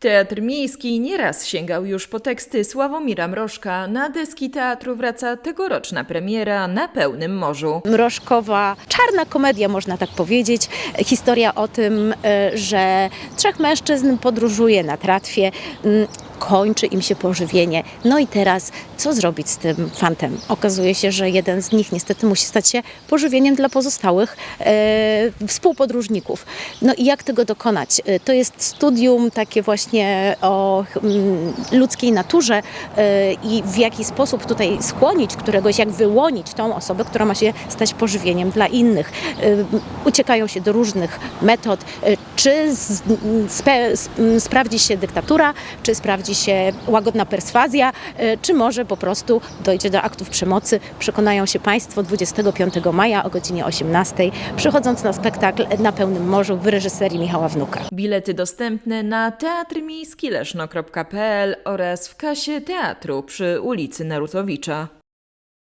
Teatr Miejski nieraz sięgał już po teksty Sławomira Mrożka. Na deski teatru wraca tegoroczna premiera na pełnym morzu. mrożkowa, czarna komedia, można tak powiedzieć. Historia o tym, e, że trzech mężczyzn podróżuje na tratwie, mm, kończy im się pożywienie. No i teraz co zrobić z tym fantem? Okazuje się, że jeden z nich niestety musi stać się pożywieniem dla pozostałych e, współpodróżników. No i jak tego dokonać? E, To jest studium takie właśnie o mm, ludzkiej naturze e, i w jaki sposób tutaj skłonić któregoś, jak wyłonić tą osobę, która ma się stać pożywieniem dla innych. E, Uciekają się do różnych metod. E, Czy z, spe, sprawdzi się dyktatura, czy sprawdzi się łagodna perswazja, e, czy może po prostu dojdzie do aktów przemocy. Przekonają się Państwo 25 maja o godzinie 18, przychodząc na spektakl na pełnym morzu w reżyserii Michała Wnuka. Bilety dostępne na teatrmiejskileszno.pl oraz w kasie teatru przy ulicy Narutowicza.